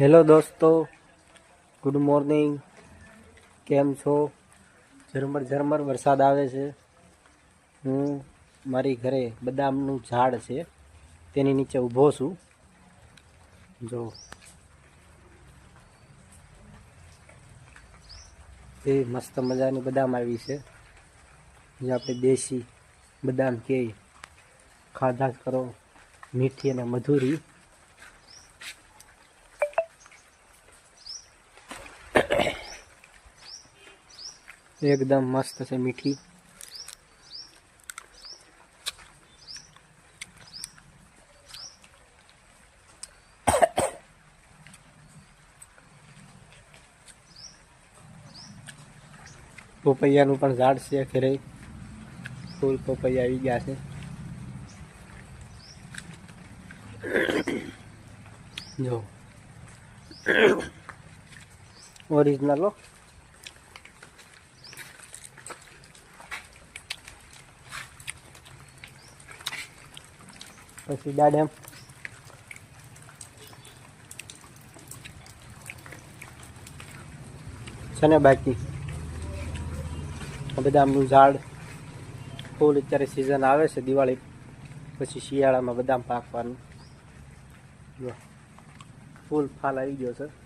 Hello દોસ્તો, good morning. કેમ છો? ઝરમર ઝરમર વરસાદ આવે છે. હું મારી ઘરે બદામનું ઝાડ છે, તેની નીચે ઊભો છું. જો. એ મસ્ત મજાની બદામ આવી છે. જે આપણે દેશી બદામ કે ખાધા કરો મીઠી અને મધુરી. એકદમ મસ્ત છે મીઠી. પોપૈયાનું પણ ઝાડ છે ઘરે. ફૂલ પોપૈયા આવી ગયા છે. જો. ઓરિજિનલ પછી દાડેમ. છે ને બાકી? બદામનું ઝાડ ફૂલ અત્યારે સિઝન આવે છે, દિવાળી પછી શિયાળામાં બદામ પાકવાનું. ફૂલ ફાલ આવી ગયો છે.